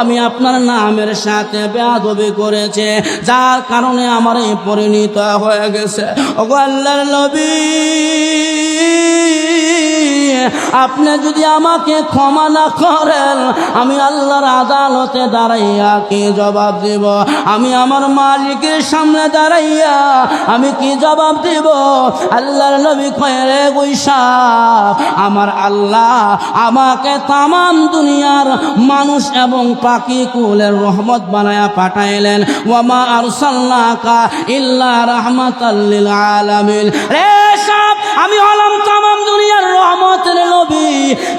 আমি আপনার নামের সাথে বেয়াদবি করেছে, যার কারণে আমার এই পরিণত হয়ে গেছে। ওগো আল্লাহর নবী আপনি যদি আমাকে ক্ষমা না করেন, আমি আল্লাহর আদালতে দাঁড়াইয়া কি জবাব দিব? আমি আমার মালিকের সামনে দাঁড়াইয়া আমি কি জবাব দিব? আল্লাহর নবী কয়ে, রে আমার আল্লাহ আমাকে তামাম দুনিয়ার মানুষ এবং পাখি কুলের রহমত বানায়া পাঠাইলেন। ওয়ামা আরসাল্লাকা ইল্লা রাহমাতাল্লিল আলামিন। রে সাপ আমি হলাম তামাম দুনিয়ার রহমতের নবী।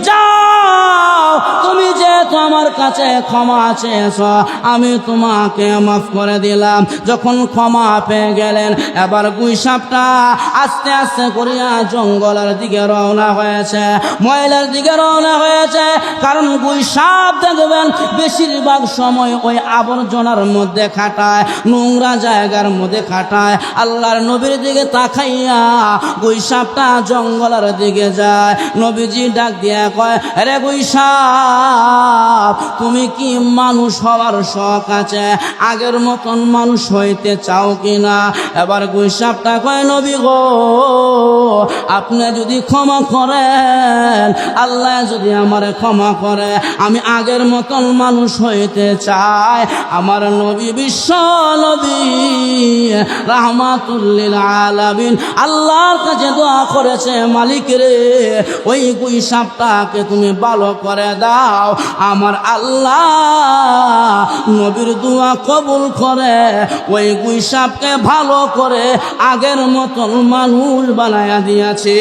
যাও, তুমি যেহেতু আমার কাছে ক্ষমা চেয়েছ, আমি তোমাকে মাফ করে দিলাম। যখন ক্ষমা পেয়ে গেলেন, এবার গুইসাপটা আস্তে আস্তে করিয়া জঙ্গলের দিকে রওনা হয়েছে, ময়লার দিকে রওনা হয়েছে। কারণ গুইসাপ দেখবেন, বেশিরভাগ সময় ওই আবর্জনার মধ্যে খাটায়, নোংরা জায়গার মধ্যে খাটায়। আল্লাহর নবীর দিকে তাকাইয়া গুইসাপটা জঙ্গলের দিকে যায়। নবীজি ডাক দিয়া কয়, রে গুইসাপ তুমি কি মানুষ হওয়ার শখ আছে? আগের মতন মানুষ হইতে চাও কিনা? এবার গুইসাপটা কয়, নবী গো, আপনি যদি ক্ষমা করেন, আল্লাহ যদি আমার ক্ষমা করে, আমি আগের মতন মানুষ হইতে চাই। আমার নবী বিশ্ব নবী রাহমাতুল্লিল আলামিন, আল্লাহর কাছে দোয়া করেছে মালিক রে, ওই গুই সাপটাকে তুমি ভালো করে দাও। আমার আল্লাহ নবীর দোয়া কবুল করে, ওই গুই সাপকে ভালো করে আগের মতন মানুষ বানায়া দিয়াছে।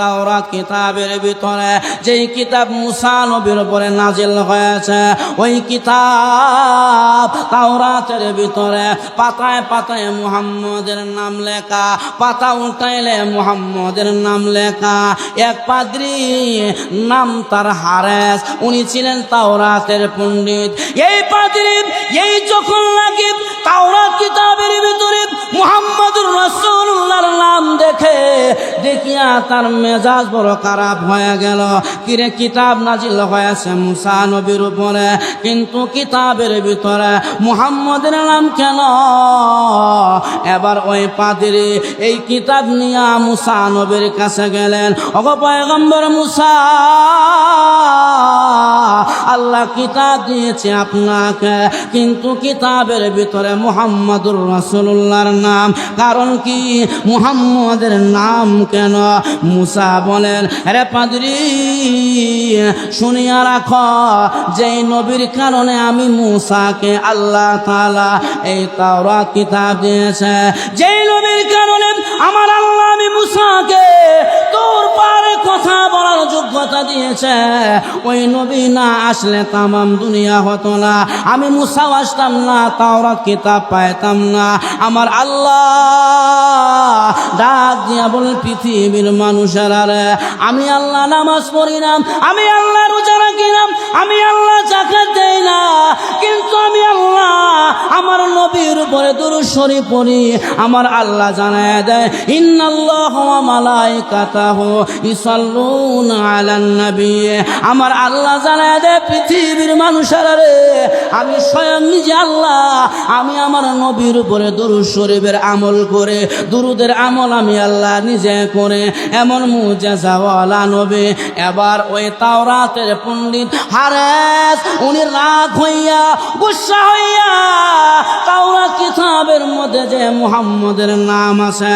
তাওরাত কিতাবের ভিতরে যেই কিতাব মুসা নবীর উপরে নাজিল হয়েছে, ওই কিতাব তাওরাতের ভিতরে পাতায় পাতায় মুহাম্মদের নাম লেখা পাতা উল্টাইলে মুহাম্মদের নাম লেখা। এক পাদ্রি নাম তার হারেস। উনি ছিলেন তাওরাতের পণ্ডিত। এই পাদ্রি এই যখন লাগে তাওরাত কিতাবের ভিতরে দেখিয়া তার মেজাজ বড় খারাপ হয়ে গেল। কিরে, কিতাব নাজিল হয়েছে মুসা নবীর উপরে। কিন্তু কিতাবের ভিতরে মুহাম্মদের নাম কেন? এবার ওই পাদিরি এই কিতাব নিয়া মুসা নবীর কাছে গেলেন। অগ পয়গম্বর মুসা! আল্লাহ কিতাব দিয়েছে আপনাকে, কিন্তু কিতাবের ভিতরে মুহাম্মদুর রাসূলুল্লাহর নাম। কারণ কি? মুহাম্মদের নাম কেন? মুসা বলেন রে পাদরি, শুনিয়া রাখ, যেই নবীর কারণে আমি মুসাকে আল্লাহ তাআলা এই তাওরাত কিতাব দিয়েছে। যেই নবীর কারণে আমার আল্লাহ আমি মুসাকে যোগ্যতা দিয়েছে, ওই নবী না আসলে তামাম দুনিয়া হতো না। আমি মুসাও আসতাম না, তাওরাত কিতাব পাইতাম না। আমার আল্লাহ ডাক দিয়া বলে, পৃথিবীর মানুষেরা রে, আমি আল্লাহ নামাজ পড়ি আমি আল্লাহ রোজা রাখি আমি আল্লাহ জাকাত দেই না। কিন্তু আমি আল্লাহ আমার নবীর উপরে দুরুশ্বরী পড়ি, আমার আল্লাহ জানায় দেয়, ইন্নাল্লাহ ওয়া মালাইকাতাহু ইসাল্লুনা আলান নবী, আমার আল্লাহ জানায় দেয় পৃথিবীর মানুষেরা রে, আমি স্বয়ং নিজে আল্লাহ, আমি আমার নবীর উপরে দুরুদ শরীফের আমল করে, দুরুদের আমল আমি আল্লাহ নিজে করে, এমন মুজাজাওয়ালা নবী। এবার ওই তাওরাতের পণ্ডিত হারেস, উনি রাগ হইয়া, গুসা হইয়া তাওরা কিতাবের মধ্যে যে মুহাম্মদের নাম আছে,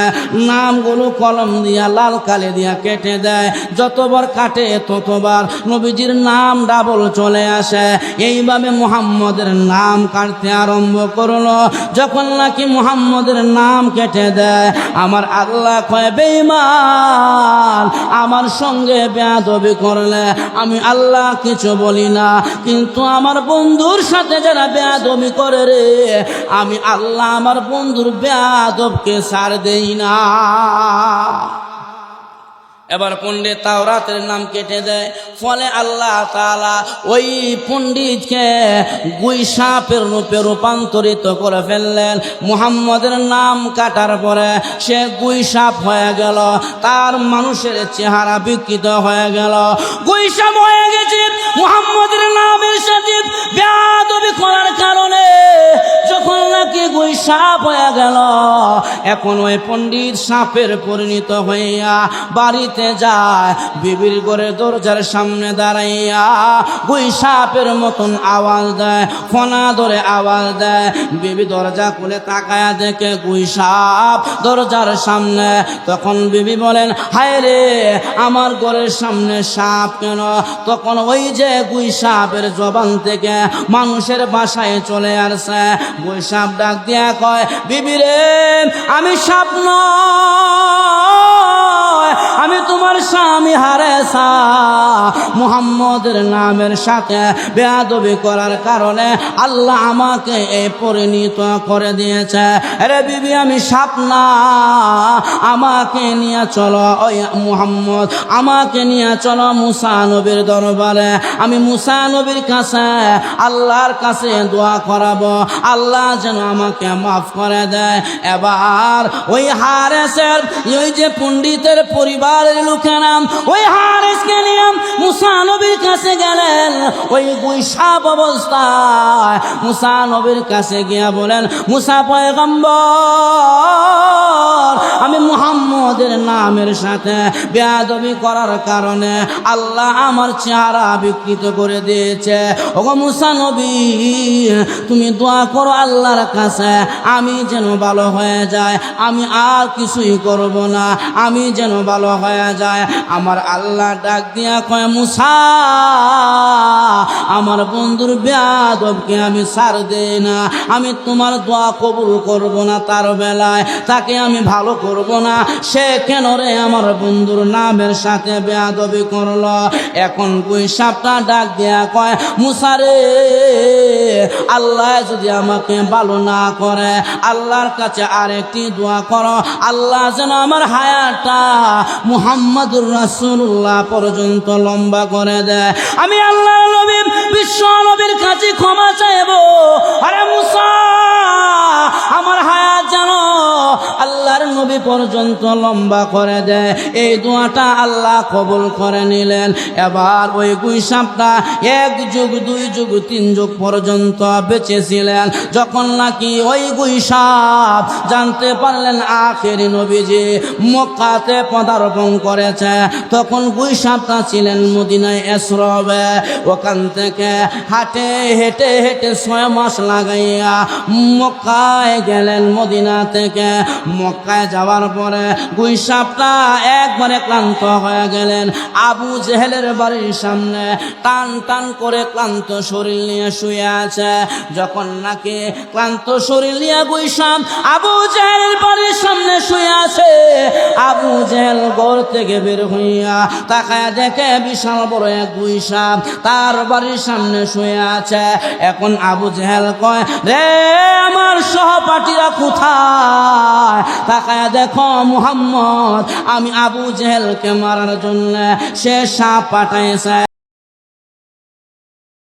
নামগুলো কলম দিয়া, লাল কালি দিয়া কেটে দেয়, যতবার কাটে ততবার নবীজির নাম ডাবল চলে আসে। এইভাবে মুহাম্মদের নাম কাটতে আরম্ভ করল। যখন নাকি মুহাম্মদের নাম কেটে দেয়, আমার আল্লাহ কয়, বেঈমান, আমার সঙ্গে বেয়াদবি করলে আমি আল্লাহ কিছু বলি না। কিন্তু আমার বন্ধুর সাথে যারা বেয়াদবি করে রে, আমি আল্লাহ আমার বন্ধুর বেয়াদবকে সার দেই না। এবার পণ্ডিত তাওরাতের নাম কেটে দেয়। ফলে আল্লাহ তাআলা ওই পণ্ডিতকে গুই সাপের রূপে রূপান্তরিত করে ফেললেন। মুহাম্মদের নাম কাটার পরে সে গুই সাপ হয়ে গেল, তার মানুষের চেহারা বিকৃত হয়ে গেল। গুই সাপ হয়ে গেছে, মুহাম্মদের নামের সাথে বেয়াদবি যখন গুই সাপ হয়ে গেল। এখন ওই পণ্ডিত সাপের পরিণত হইয়া বাড়িতে যায়, বিবির ঘরে দরজার সামনে দাঁড়াইয়া গুই সাপের মতন আওয়াজ দেয়, ফোনা ধরে আওয়াজ দেয়। বিবি দরজা খুলে তাকায়া দেখে গুই সাপ দরজার সামনে। তখন বিবি বলেন, হায় রে, আমার ঘরের সামনে সাপ কেন? তখন ওই যে গুই সাপের জবান থেকে মানুষের বাসায় চলে আসছে গুই সাপ ডাক দিয়া কয় বিবিরেন আমি সাপ নয় আমি তোমার স্বামী হারেসা মুহাম্মদের নামের সাথে বেয়াদবি করার কারণে আল্লাহ আমাকে এই পরিণত করে দিয়েছে। আরে বিবি, আমি সাপ না আমাকে নিয়ে চলো ওই মুহাম্মদ। আমাকে নিয়ে চলো মুসা নবীর দরবারে। আমি মুসা নবীর কাছে আল্লাহর কাছে দোয়া করাবো। আল্লাহ যেন আমাকে মাফ করে দেয়। এবার ওই হারেসের, ওই যে পণ্ডিতের পরিবারের লোকেরা ওই হারেসকে নিয়ে মুসা নবীর কাছে গেলেন। ওই গুইসাপ অবস্থায় মুসা নবীর কাছে গিয়া বলেন, মুসা পয়গম্বর নামের সাথে বেয়াদবি করার কারণে আল্লাহ আমার চেহারা বিকৃত করে দিয়েছে। ওগো মুসা নবী, তুমি দোয়া করো আল্লাহর কাছে, আমি যেন ভালো হয়ে যায়, আমি আর কিছুই করব না, আমি যেন ভালো হয়ে যায়। আমার আল্লাহ ডাক দিয়া কয়, মুসা, আমার বন্ধুর বেয়াদবকে আমি সার দেই না, আমি তোমার দোয়া কবুল করব না তার বেলায়, তাকে আমি ভালো করব না, সে কেন রে আমার বন্ধুর নামের সাথে বেয়াদবি করল? এখন কই সাপটা ডাক দেয়া কয় মুসারে আল্লাহ যদি আমাকে ভালো না করে, আল্লাহর কাছে আরেকটি দোয়া করো। আল্লাহ যেন আমার হায়াতটা মুহাম্মাদুর রাসূলুল্লাহ পর্যন্ত লম্বা করে দেয়। আমি আল্লাহ নবী, বিশ্ব নবীর কাছে ক্ষমা চাইব। আরে মুসা, আমার হায়াত জানো, আল্লাহর নবী পর্যন্ত লম্বা করে দেয় এই দোয়াটা আল্লাহ কবুল করে নিলেন। এবার ওই গুই সাপটা এক যুগ, দুই যুগ, তিন যুগ পর্যন্ত বেঁচেছিলেন যখন নাকি ওই গুই সাপ জানতে পারলেন, আখের নবীজি মক্কাতে পদার্পণ করেছে। তখন গুই সাপটা ছিলেন মদিনায় এসরবে। ওখান থেকে হাটে, হেঁটে হেঁটে ছয় মাস লাগাইয়া মক্কায় গেলেন মদিনা থেকে মক্কায় যাওয়ার পরে গুই একবারে ক্লান্ত হয়ে গেলেন। আবু জেহেলের বাড়ির সামনে টান টান করে ক্লান্ত শরীর নিয়ে শুয়ে আছে। যখন নাকি ক্লান্ত শরীর নিয়ে গুই আবু জেহেলের বাড়ির সামনে শুয়ে আছে, আবু জেহেল ঘর থেকে বের হইয়া তাকায় দেখে বিশাল বড় এক গুই তার বাড়ির সামনে শুয়ে আছে। এখন আবু জেহেল কয়, রে আমার সহপাঠীরা কোথায় তাকায় দেখো মুহাম্মদ আমি আবু জেহেলকে মারার জন্য সে সাপ পাঠাইছে।